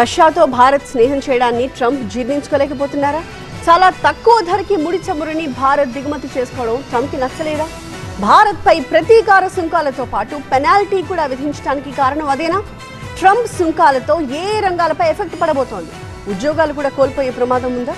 రష్యాతో భారత్ స్నేహం చేయడాన్ని ట్రంప్ జీర్ణించుకోలేకపోతున్నారా? చాలా తక్కువ ధరకి ముడి చమురుని భారత్ దిగుమతి చేసుకోవడం ట్రంప్కి నచ్చలేదా? భారత్ పై ప్రతీకార సుంకాలతో పాటు పెనాల్టీ కూడా విధించడానికి కారణం అదేనా? ట్రంప్ సుంకాలతో ఏ రంగాలపై ఎఫెక్ట్ పడబోతోంది? ఉద్యోగాలు కూడా కోల్పోయే ప్రమాదం ఉందా?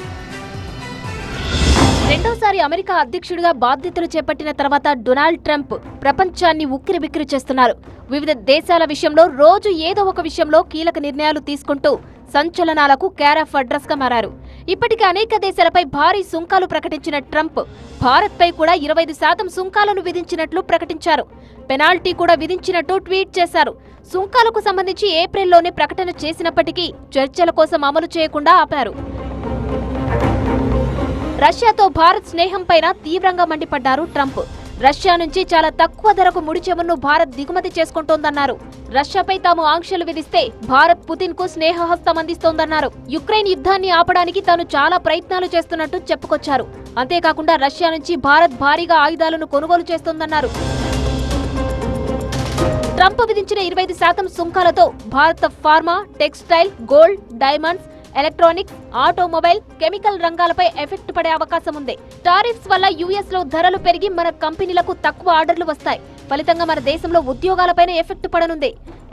రెండోసారి అమెరికా అధ్యక్షుడిగా బాధ్యతలు చేపట్టిన తర్వాత డొనాల్డ్ ట్రంప్ ప్రపంచాన్ని ఉక్కిరిబిక్కిరి చేస్తున్నారు. వివిధ దేశాల విషయంలో రోజు ఏదో ఒక విషయంలో కీలక నిర్ణయాలు తీసుకుంటూ సంచలనాలకు క్యారాఫ్ అడ్రస్గా మారారు. ఇప్పటికే అనేక దేశాలపై భారీ సుంకాలు ప్రకటించిన ట్రంప్ భారత్పై కూడా ఇరవై శాతం సుంకాలను విధించినట్లు ప్రకటించారు. పెనాల్టీ కూడా విధించినట్టు ట్వీట్ చేశారు. సుంకాలకు సంబంధించి ఏప్రిల్లోనే ప్రకటన చేసినప్పటికీ చర్చల కోసం అమలు చేయకుండా ఆపారు. రష్యాతో భారత్ స్నేహం పైన తీవ్రంగా మండిపడ్డారు ట్రంప్. రష్యా నుంచి చాలా తక్కువ ధరకు ముడి భారత్ దిగుమతి చేసుకుంటోందన్నారు. రష్యాపై తాము ఆంక్షలు విధిస్తే భారత్ పుతిన్కు స్నేహహస్తం అందిస్తోందన్నారు. యుక్రెయిన్ యుద్ధాన్ని ఆపడానికి తాను చాలా ప్రయత్నాలు చేస్తున్నట్టు చెప్పుకొచ్చారు. అంతేకాకుండా రష్యా నుంచి భారత్ భారీగా ఆయుధాలను కొనుగోలు చేస్తోందన్నారు. ట్రంప్ విధించిన ఇరవై ఐదు శాతం సుంకాలతో భారత pharma textile gold diamonds electronics automobile chemical రంగాలపై effect పడే అవకాశం ఉంది టారిఫ్స్ వల్ల యుఎస్లో ధరలు పెరిగి మన కంపెనీలకు తక్కువ ఆర్డర్లు వస్తాయి. ఫలితంగా మన దేశంలో ఉద్యోగాలపైన ఎఫెక్ట్ పడనుంది.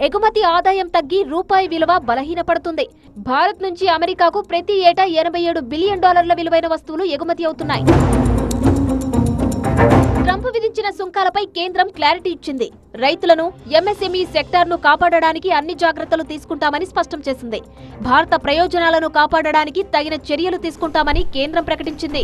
ఎగుమతి ఆదాయం తగ్గి రూపాయి విలువ బలహీనపడుతుంది. భారత్ నుంచి అమెరికాకు ప్రతి ఏటా ఎనభై ఏడు బిలియన్ డాలర్ల విలువైన వస్తువులు ఎగుమతి అవుతున్నాయి. విధించిన సుంకాలపై కేంద్రం క్లారిటీ ఇచ్చింది. రైతులను ఎంఎస్ఎంఈ సెక్టార్ను కాపాడడానికి అన్ని జాగ్రత్తలు తీసుకుంటామని స్పష్టం చేసింది. భారత ప్రయోజనాలను కాపాడడానికి తగిన చర్యలు తీసుకుంటామని కేంద్రం ప్రకటించింది.